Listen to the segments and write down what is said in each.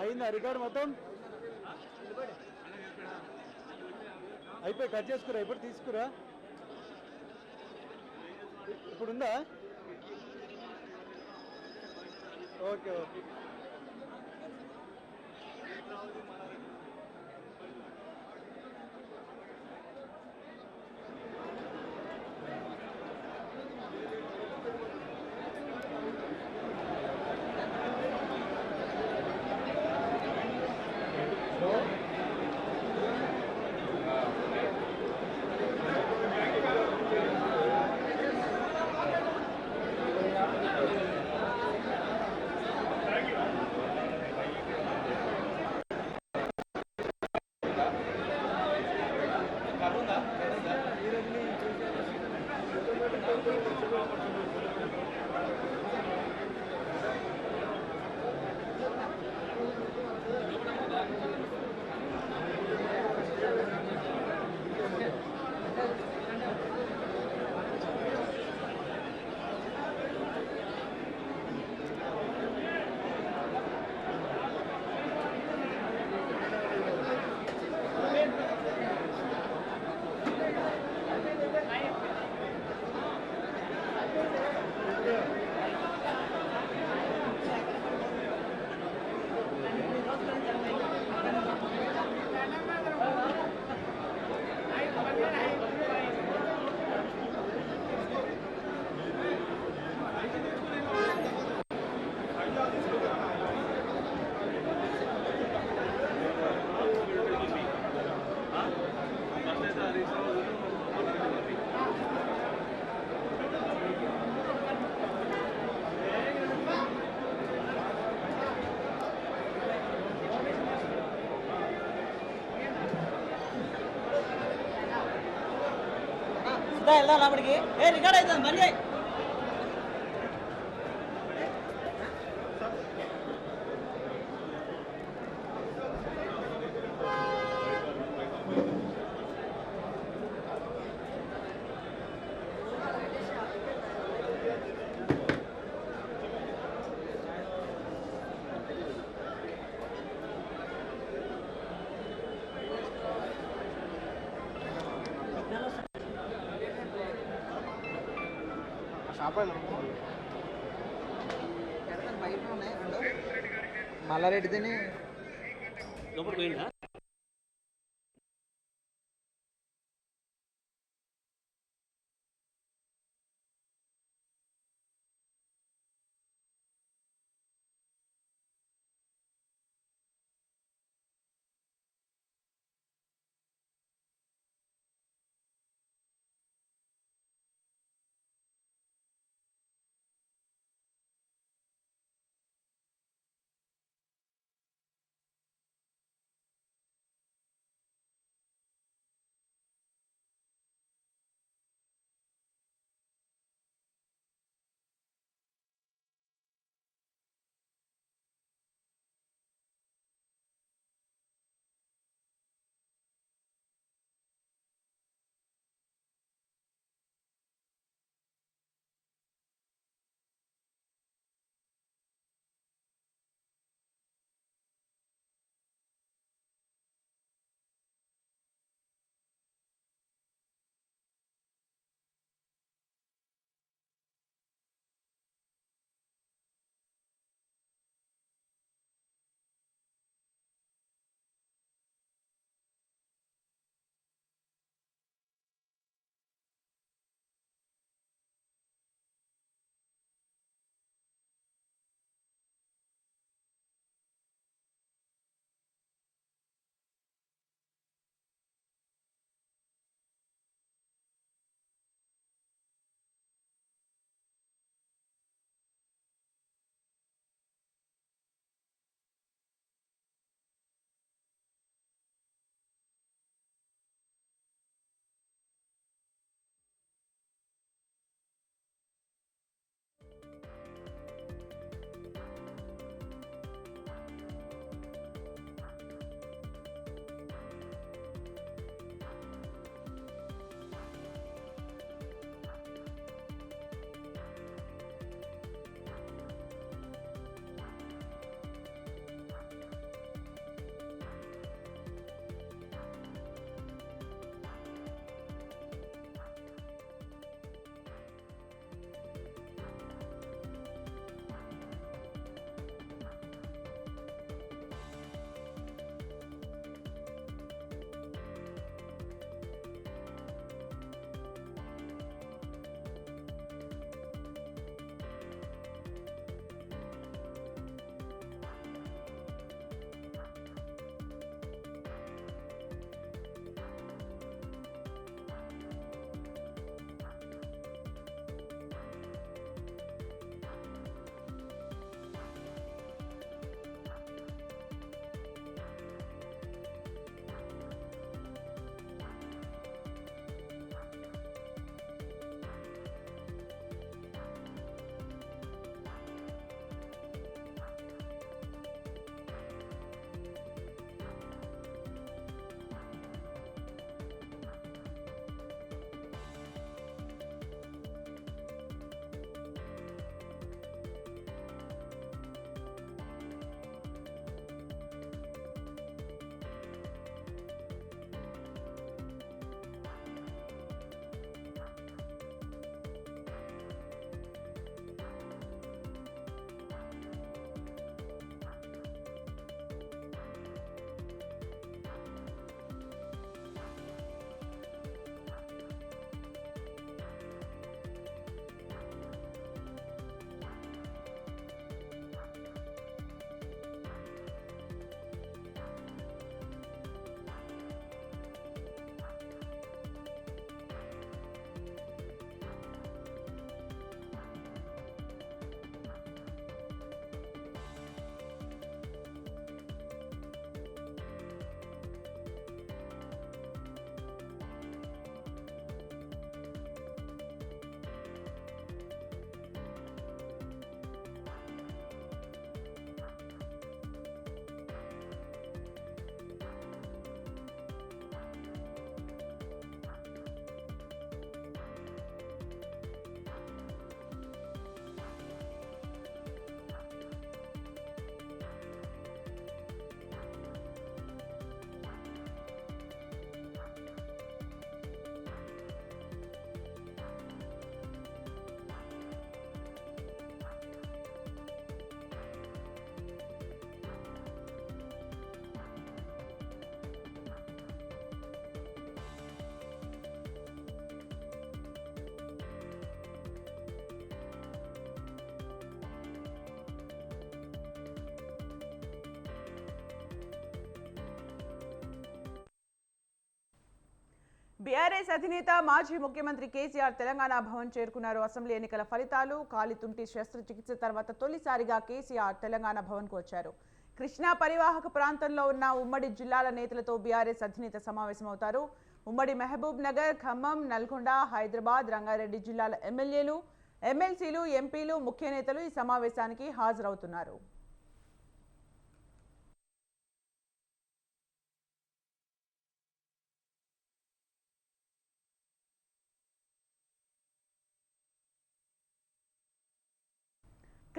అయిందా రికార్డు మొత్తం? అయిపోయి కట్ చేసుకురా ఇప్పుడు తీసుకురా. ఇప్పుడు ఉందా ఓకే ఓకే. సుధా వెళ్దాం లోపలికి ఏ రికార్డ్ అవుతుంది బంద్ చేయి ఉన్నాయి మల్లారెడ్డి తిని లోపలికి పోయిందా బీఆర్ఎస్ అధినేత మాజీ ముఖ్యమంత్రి కేసీఆర్ తెలంగాణ భవన్ చేరుకున్నారు. అసెంబ్లీ ఎన్నికల ఫలితాలు కాలితుంటి శస్త్రచికిత్స తర్వాత తొలిసారిగా కేసీఆర్ తెలంగాణ భవన్కు వచ్చారు. కృష్ణా పరివాహక ప్రాంతంలో ఉన్న ఉమ్మడి జిల్లాల నేతలతో బీఆర్ఎస్ అధినేత సమావేశమవుతారు. ఉమ్మడి మహబూబ్ నగర్ ఖమ్మం నల్గొండ హైదరాబాద్ రంగారెడ్డి జిల్లాల ఎమ్మెల్యేలు ఎమ్మెల్సీలు ఎంపీలు ముఖ్య నేతలు ఈ సమావేశానికి హాజరవుతున్నారు.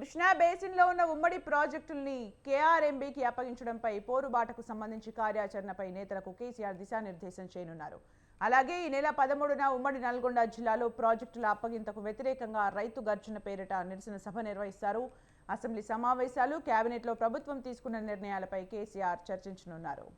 కృష్ణా బేసిన్లో ఉన్న ఉమ్మడి ప్రాజెక్టుల్ని కేఆర్ఎంబీకి అప్పగించడంపై పోరుబాటకు సంబంధించి కార్యాచరణపై నేతలకు కేసీఆర్ దిశానిర్దేశం చేయనున్నారు. అలాగే ఈ నెల పదమూడున ఉమ్మడి నల్గొండ జిల్లాలో ప్రాజెక్టుల అప్పగింతకు వ్యతిరేకంగా రైతు గర్జన పేరిట నిరసన సభ నిర్వహిస్తారు. అసెంబ్లీ సమావేశాలు కేబినెట్లో ప్రభుత్వం తీసుకున్న నిర్ణయాలపై కేసీఆర్ చర్చించనున్నారు.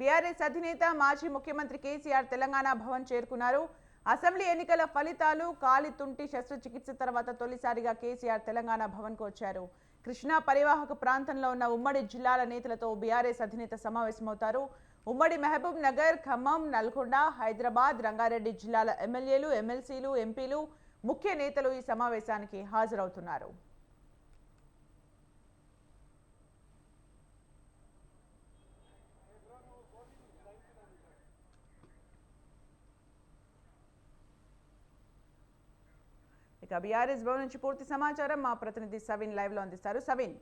బీఆర్ఎస్ అధినేత మాజీ ముఖ్యమంత్రి కేసీఆర్ తెలంగాణ భవన్ చేరుకున్నారు. అసెంబ్లీ ఎన్నికల ఫలితాలు కాలి తుంటి శస్త్రచికిత్స తర్వాత తొలిసారిగా కేసీఆర్ తెలంగాణ భవన్కు వచ్చారు. కృష్ణా పరివాహక ప్రాంతంలో ఉన్న ఉమ్మడి జిల్లాల నేతలతో బీఆర్ఎస్ అధినేత సమావేశమవుతారు. ఉమ్మడి మహబూబ్ నగర్ ఖమ్మం నల్గొండ హైదరాబాద్ రంగారెడ్డి జిల్లాల ఎమ్మెల్యేలు ఎమ్మెల్సీలు ఎంపీలు ముఖ్య నేతలు ఈ సమావేశానికి హాజరవుతున్నారు. ఇక బీఆర్ఎస్ భవన్ నుంచి పూర్తి సమాచారం మా ప్రతినిధి సవిన్ లైవ్లో అందిస్తారు. సవిన్.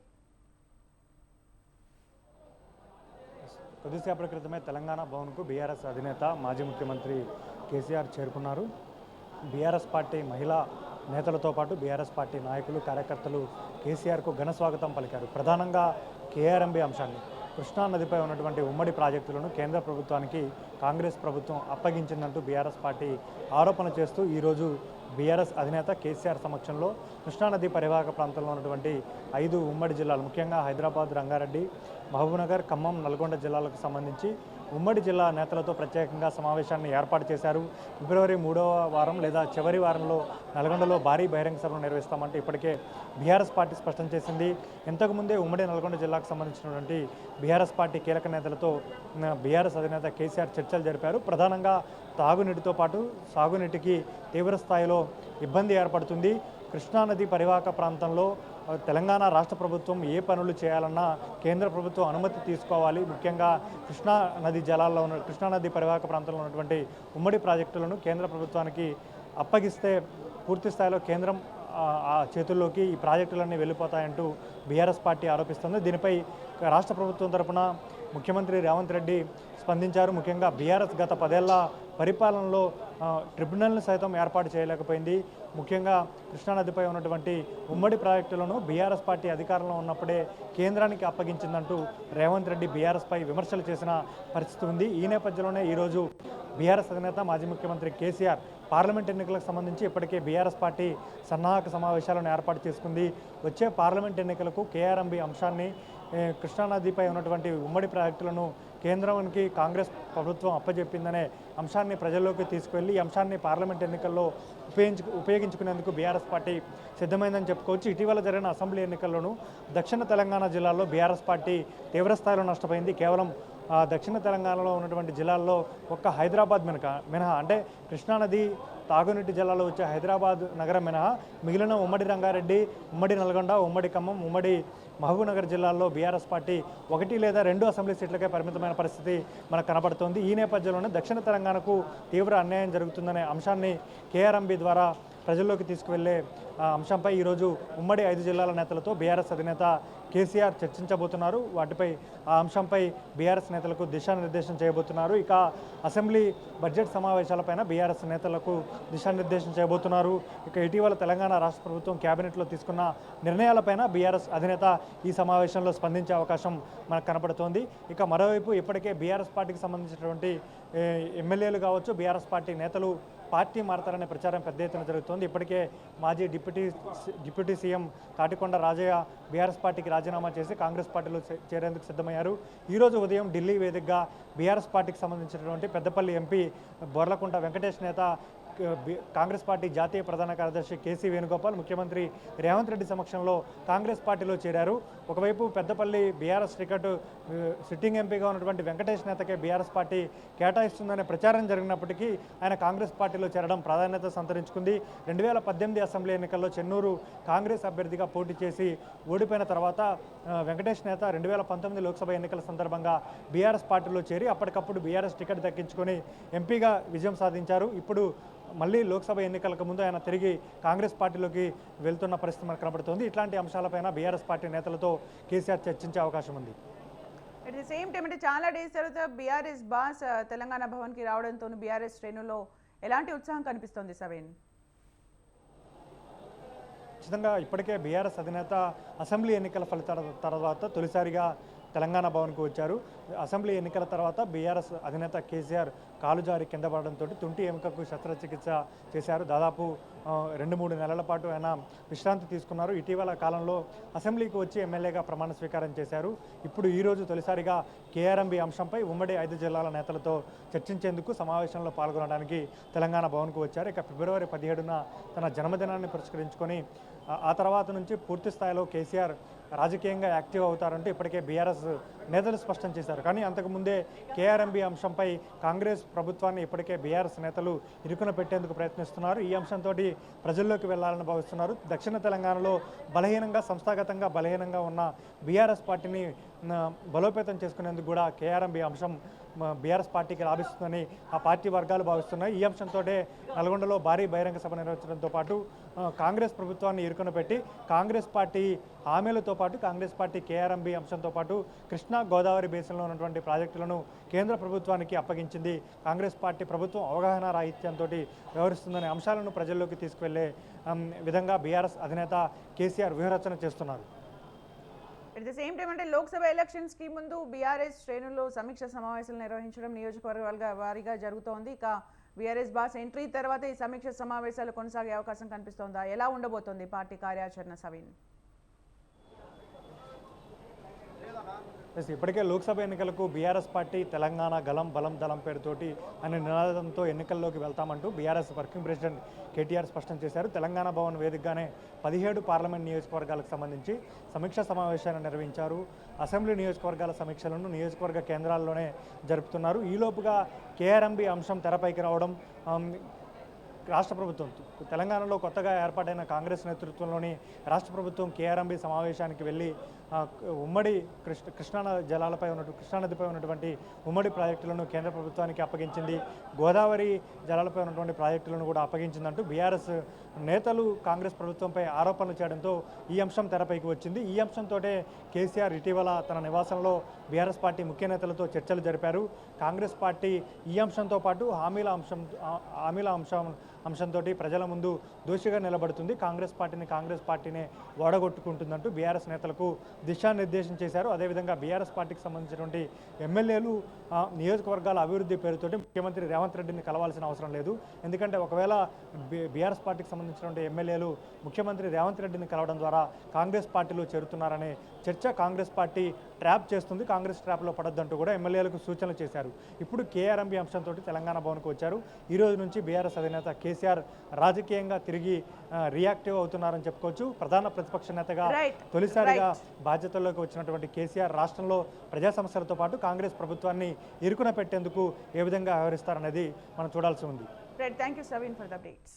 కొద్దిసేపటి క్రితమే తెలంగాణ భవన్కు బీఆర్ఎస్ అధినేత మాజీ ముఖ్యమంత్రి కేసీఆర్ చేరుకున్నారు. బీఆర్ఎస్ పార్టీ మహిళా నేతలతో పాటు బీఆర్ఎస్ పార్టీ నాయకులు కార్యకర్తలు కేసీఆర్కు ఘన స్వాగతం పలికారు. ప్రధానంగా కేఆర్ఎంబీ అంశాన్ని. కృష్ణా నదిపై ఉన్నటువంటి ఉమ్మడి ప్రాజెక్టులను కేంద్ర ప్రభుత్వానికి కాంగ్రెస్ ప్రభుత్వం అప్పగించిందంటూ బీఆర్ఎస్ పార్టీ ఆరోపణ చేస్తూ ఈరోజు బీఆర్ఎస్ అధినేత కేసీఆర్ సమక్షంలో కృష్ణానది పరివాహక ప్రాంతంలో ఉన్నటువంటి ఐదు ఉమ్మడి జిల్లాలు ముఖ్యంగా హైదరాబాద్ రంగారెడ్డి మహబూబ్నగర్ ఖమ్మం నల్గొండ జిల్లాలకు సంబంధించి ఉమ్మడి జిల్లా నేతలతో ప్రత్యేకంగా సమావేశాన్ని ఏర్పాటు చేశారు. ఫిబ్రవరి మూడవ వారం లేదా చివరి వారంలో నల్గొండలో భారీ బహిరంగ సభను నిర్వహిస్తామంటే ఇప్పటికే బీఆర్ఎస్ పార్టీ స్పష్టం చేసింది. ఇంతకుముందే ఉమ్మడి నల్గొండ జిల్లాకు సంబంధించినటువంటి బీఆర్ఎస్ పార్టీ కీలక నేతలతో బీఆర్ఎస్ అధినేత కేసీఆర్ చర్చలు జరిపారు. ప్రధానంగా తాగునీటితో పాటు సాగునీటికి తీవ్ర స్థాయిలో ఇబ్బంది ఏర్పడుతుంది. కృష్ణానది పరివాహక ప్రాంతంలో తెలంగాణ రాష్ట్ర ప్రభుత్వం ఏ పనులు చేయాలన్నా కేంద్ర ప్రభుత్వం అనుమతి తీసుకోవాలి. ముఖ్యంగా కృష్ణా నది జలాల్లో ఉన్న కృష్ణా నది పరివాహక ప్రాంతంలో ఉన్నటువంటి ఉమ్మడి ప్రాజెక్టులను కేంద్ర ప్రభుత్వానికి అప్పగిస్తే పూర్తి స్థాయిలో కేంద్రం చేతుల్లోకి ఈ ప్రాజెక్టులన్నీ వెళ్ళిపోతాయంటూ బీఆర్ఎస్ పార్టీ ఆరోపిస్తుంది. దీనిపై రాష్ట్ర ప్రభుత్వం తరఫున ముఖ్యమంత్రి రేవంత్ రెడ్డి స్పందించారు. ముఖ్యంగా బీఆర్ఎస్ గత పదేళ్ళ పరిపాలనలో ట్రిబ్యునల్ను ట్రిబ్యునల్ని సైతం ఏర్పాటు చేయలేకపోయింది. ముఖ్యంగా కృష్ణానదిపై ఉన్నటువంటి ఉమ్మడి ప్రాజెక్టులను బీఆర్ఎస్ పార్టీ అధికారంలో ఉన్నప్పుడే కేంద్రానికి అప్పగించిందంటూ రేవంత్ రెడ్డి బీఆర్ఎస్పై విమర్శలు చేసిన పరిస్థితి ఉంది. ఈ నేపథ్యంలోనే ఈరోజు బీఆర్ఎస్ అధినేత మాజీ ముఖ్యమంత్రి కేసీఆర్ పార్లమెంట్ ఎన్నికలకు సంబంధించి ఇప్పటికే బీఆర్ఎస్ పార్టీ సన్నాహక సమావేశాలను ఏర్పాటు చేసుకుంది. వచ్చే పార్లమెంట్ ఎన్నికలకు కేఆర్ఎంబి అంశాన్ని కృష్ణానదిపై ఉన్నటువంటి ఉమ్మడి ప్రాజెక్టులను కేంద్రానికి కాంగ్రెస్ ప్రభుత్వం అప్పజెప్పిందనే అంశాన్ని ప్రజల్లోకి తీసుకువెళ్ళి ఈ అంశాన్ని పార్లమెంట్ ఎన్నికల్లో ఉపయోగించు ఉపయోగించుకునేందుకు బీఆర్ఎస్ పార్టీ సిద్ధమైందని చెప్పుకోవచ్చు. ఇటీవల జరిగిన అసెంబ్లీ ఎన్నికల్లోనూ దక్షిణ తెలంగాణ జిల్లాలో బీఆర్ఎస్ పార్టీ తీవ్రస్థాయిలో నష్టపోయింది. కేవలం దక్షిణ తెలంగాణలో ఉన్నటువంటి జిల్లాల్లో ఒక్క హైదరాబాద్ మినక మినహా అంటే కృష్ణానది తాగునీటి జిల్లాలో వచ్చే హైదరాబాద్ నగరం మినహా మిగిలిన ఉమ్మడి రంగారెడ్డి ఉమ్మడి నల్గొండ ఉమ్మడి ఖమ్మం ఉమ్మడి మహబూబ్నగర్ జిల్లాల్లో బీఆర్ఎస్ పార్టీ ఒకటి లేదా రెండు అసెంబ్లీ సీట్లకే పరిమితమైన పరిస్థితి మనకు కనబడుతోంది. ఈ నేపథ్యంలోనే దక్షిణ తెలంగాణకు తీవ్ర అన్యాయం జరుగుతుందనే అంశాన్ని కేఆర్ఎంబి ద్వారా ప్రజల్లోకి తీసుకువెళ్ళే అంశంపై ఈరోజు ఉమ్మడి ఐదు జిల్లాల నేతలతో బీఆర్ఎస్ అధినేత కేసీఆర్ చర్చించబోతున్నారు. వాటిపై ఆ అంశంపై బీఆర్ఎస్ నేతలకు దిశానిర్దేశం చేయబోతున్నారు. ఇక అసెంబ్లీ బడ్జెట్ సమావేశాలపైన బీఆర్ఎస్ నేతలకు దిశానిర్దేశం చేయబోతున్నారు. ఇక ఇటీవల తెలంగాణ రాష్ట్ర ప్రభుత్వం కేబినెట్లో తీసుకున్న నిర్ణయాలపైన బీఆర్ఎస్ అధినేత ఈ సమావేశంలో స్పందించే అవకాశం మనకు కనపడుతోంది. ఇక మరోవైపు ఇప్పటికే బీఆర్ఎస్ పార్టీకి సంబంధించినటువంటి ఎమ్మెల్యేలు కావచ్చు బీఆర్ఎస్ పార్టీ నేతలు పార్టీ మారతారనే ప్రచారం పెద్ద ఎత్తున జరుగుతోంది. ఇప్పటికే మాజీ deputy deputy CM Tatikonda Rajaiah BRS పార్టీకి రాజీనామా చేసి కాంగ్రెస్ పార్టీలో చేరేందుకు సిద్ధమయ్యారు. ఈరోజు ఉదయం ఢిల్లీ వేదికగా బీఆర్ఎస్ పార్టీకి సంబంధించినటువంటి పెద్దపల్లి ఎంపీ బొర్లకుంట వెంకటేష్ నేత కాంగ్రెస్ పార్టీ జాతీయ ప్రధాన కార్యదర్శి కేసీ వేణుగోపాల్ ముఖ్యమంత్రి రేవంత్ రెడ్డి సమక్షంలో కాంగ్రెస్ పార్టీలో చేరారు. ఒకవైపు పెద్దపల్లి బీఆర్ఎస్ టికెట్ సిట్టింగ్ ఎంపీగా ఉన్నటువంటి వెంకటేష్ నేతకే బీఆర్ఎస్ పార్టీ కేటాయిస్తుందనే ప్రచారం జరిగినప్పటికీ ఆయన కాంగ్రెస్ పార్టీలో చేరడం ప్రాధాన్యత సంతరించుకుంది. రెండు వేల పద్దెనిమిది అసెంబ్లీ ఎన్నికల్లో చెన్నూరు కాంగ్రెస్ అభ్యర్థిగా పోటీ చేసి ఓడిపోయిన తర్వాత వెంకటేష్ నేత రెండు వేల పంతొమ్మిది లోక్సభ ఎన్నికల సందర్భంగా బీఆర్ఎస్ పార్టీలో చేరి అప్పటికప్పుడు బీఆర్ఎస్ టికెట్ దక్కించుకొని ఎంపీగా విజయం సాధించారు. ఇప్పుడు మళ్ళీ లోక్సభ ఎన్నికలకు ముందు ఆయన తిరిగి కాంగ్రెస్ పార్టీలోకి వెళ్తున్న పరిస్థితి మనకు కనబడుతోంది. ఇట్లాంటి అంశాలపైన బీఆర్ఎస్ పార్టీ నేతలతో కేసీఆర్ చర్చించే అవకాశం ఉంది. అట్ ది సేమ్ టైం అంటే చాలా డేస్ తర్వాత బీఆర్ఎస్ బాస్ తెలంగాణ భవన్కి రావడంతో బీఆర్ఎస్ శ్రేణుల్లో ఎలాంటి ఉత్సాహం కనిపిస్తోంది సవేన్? ఖచ్చితంగా ఇప్పటికే బీఆర్ఎస్ అధినేత అసెంబ్లీ ఎన్నికల ఫలితాల తర్వాత తొలిసారిగా తెలంగాణ భవన్కు వచ్చారు. అసెంబ్లీ ఎన్నికల తర్వాత బీఆర్ఎస్ అధినేత కేసీఆర్ కాలు జారి కింద పడడంతో తుంటి ఎముకకు శస్త్రచికిత్స చేశారు. దాదాపు రెండు మూడు నెలల పాటు ఆయన విశ్రాంతి తీసుకున్నారు. ఇటీవల కాలంలో అసెంబ్లీకి వచ్చి ఎమ్మెల్యేగా ప్రమాణ స్వీకారం చేశారు. ఇప్పుడు ఈరోజు తొలిసారిగా కేఆర్ఎంబి అంశంపై ఉమ్మడి ఐదు జిల్లాల నేతలతో చర్చించేందుకు సమావేశంలో పాల్గొనడానికి తెలంగాణ భవన్కు వచ్చారు. ఇక ఫిబ్రవరి పదిహేడున తన జన్మదినాన్ని పురస్కరించుకొని ఆ తర్వాత నుంచి పూర్తి స్థాయిలో కేసీఆర్ రాజకీయంగా యాక్టివ్ అవుతారంటూ ఇప్పటికే బీఆర్ఎస్ నేతలు స్పష్టం చేశారు. కానీ అంతకుముందే కేఆర్ఎంబి అంశంపై కాంగ్రెస్ ప్రభుత్వాన్ని ఇప్పటికే బీఆర్ఎస్ నేతలు ఇరుకున పెట్టేందుకు ప్రయత్నిస్తున్నారు. ఈ అంశంతో ప్రజల్లోకి వెళ్ళాలని భావిస్తున్నారు. దక్షిణ తెలంగాణలో బలహీనంగా సంస్థాగతంగా బలహీనంగా ఉన్న బీఆర్ఎస్ పార్టీని బలోపేతం చేసుకునేందుకు కూడా కేఆర్ఎంబి అంశం బీఆర్ఎస్ పార్టీకి లాభిస్తుందని ఆ పార్టీ వర్గాలు భావిస్తున్నాయి. ఈ అంశంతో నల్గొండలో భారీ బహిరంగ సభ నిర్వహించడంతో పాటు కాంగ్రెస్ ప్రభుత్వాన్ని ఇరుకున పెట్టి కాంగ్రెస్ పార్టీ హామీలతో పాటు కాంగ్రెస్ పార్టీ కేఆర్ఎంబి అంశంతో పాటు కృష్ణా గోదావరి బేసిన్లో ఉన్నటువంటి ప్రాజెక్టులను కేంద్ర ప్రభుత్వానికి అప్పగించింది. కాంగ్రెస్ పార్టీ ప్రభుత్వం అవగాహన రాహిత్యంతో వ్యవహరిస్తుందనే అంశాలను ప్రజల్లోకి తీసుకువెళ్ళే విధంగా బీఆర్ఎస్ అధినేత కేసీఆర్ వ్యూహరచన చేస్తున్నారు. అట్ ద సేమ్ టైం అంటే లోక్సభ ఎలక్షన్స్కి ముందు బీఆర్ఎస్ శ్రేణుల్లో సమీక్ష సమావేశాలు నిర్వహించడం నియోజకవర్గాలుగా వారీగా జరుగుతోంది. ఇక బీఆర్ఎస్ బాస్ ఎంట్రీ తర్వాత ఈ సమీక్ష సమావేశాలు కొనసాగే అవకాశం కనిపిస్తోందా? ఎలా ఉండబోతోంది? పార్టీ కార్యాచరణ సవీన్. ఎస్, ఇప్పటికే లోక్సభ ఎన్నికలకు బీఆర్ఎస్ పార్టీ తెలంగాణ గలం బలం దళం పేరుతోటి అనే నినాదంతో ఎన్నికల్లోకి వెళ్తామంటూ బీఆర్ఎస్ వర్కింగ్ ప్రెసిడెంట్ కేటీఆర్ స్పష్టం చేశారు. తెలంగాణ భవన్ వేదికగానే పదిహేడు పార్లమెంట్ నియోజకవర్గాలకు సంబంధించి సమీక్షా సమావేశాన్ని నిర్వహించారు. అసెంబ్లీ నియోజకవర్గాల సమీక్షలను నియోజకవర్గ కేంద్రాల్లోనే జరుపుతున్నారు. ఈలోపుగా కేఆర్ఎంబి అంశం తెరపైకి రావడం రాష్ట్ర ప్రభుత్వం తెలంగాణలో కొత్తగా ఏర్పాటైన కాంగ్రెస్ నేతృత్వంలోని రాష్ట్ర ప్రభుత్వం కేఆర్ఎంబి సమావేశానికి వెళ్ళి ఉమ్మడి కృష్ణ కృష్ణా జలాలపై ఉన్నటువంటి కృష్ణానదిపై ఉన్నటువంటి ఉమ్మడి ప్రాజెక్టులను కేంద్ర ప్రభుత్వానికి అప్పగించింది. గోదావరి జలాలపై ఉన్నటువంటి ప్రాజెక్టులను కూడా అప్పగించిందంటూ బీఆర్ఎస్ నేతలు కాంగ్రెస్ ప్రభుత్వంపై ఆరోపణలు చేయడంతో ఈ అంశం తెరపైకి వచ్చింది. ఈ అంశంతో కేసీఆర్ ఇటీవల తన నివాసంలో బీఆర్ఎస్ పార్టీ ముఖ్య నేతలతో చర్చలు జరిపారు. కాంగ్రెస్ పార్టీ ఈ అంశంతో పాటు హామీల అంశం హామీల అంశం అంశంతో ప్రజల ముందు దోషిగా నిలబడుతుంది. కాంగ్రెస్ పార్టీని కాంగ్రెస్ పార్టీనే ఓడగొట్టుకుంటుందంటూ బీఆర్ఎస్ నేతలకు దిశానిర్దేశం చేశారు. అదేవిధంగా బీఆర్ఎస్ పార్టీకి సంబంధించినటువంటి ఎమ్మెల్యేలు నియోజకవర్గాల అభివృద్ధి పేరుతోటి ముఖ్యమంత్రి రేవంత్ రెడ్డిని కలవాల్సిన అవసరం లేదు. ఎందుకంటే ఒకవేళ బీఆర్ఎస్ పార్టీకి సంబంధించినటువంటి ఎమ్మెల్యేలు ముఖ్యమంత్రి రేవంత్ రెడ్డిని కలవడం ద్వారా కాంగ్రెస్ పార్టీలో చేరుతున్నారనే చర్చ కాంగ్రెస్ పార్టీ ట్రాప్ చేస్తుంది. కాంగ్రెస్ ట్రాప్లో పడొద్దంటూ కూడా ఎమ్మెల్యేలకు సూచనలు చేశారు. ఇప్పుడు కేఆర్ఎంబి అంశంతో తెలంగాణ భవన్కు వచ్చారు. ఈ రోజు నుంచి బీఆర్ఎస్ అధినేత కేసీఆర్ రాజకీయంగా తిరిగి రియాక్టివ్ అవుతున్నారని చెప్పుకోవచ్చు. ప్రధాన ప్రతిపక్ష నేతగా. తొలిసారిగా బాధ్యతల్లోకి వచ్చినటువంటి కేసీఆర్ రాష్ట్రంలో ప్రజా సమస్యలతో పాటు కాంగ్రెస్ ప్రభుత్వాన్ని ఇరుకున పెట్టేందుకు ఏ విధంగా వ్యవహరిస్తారనేది మనం చూడాల్సి ఉంది. Thank you Saveen for the updates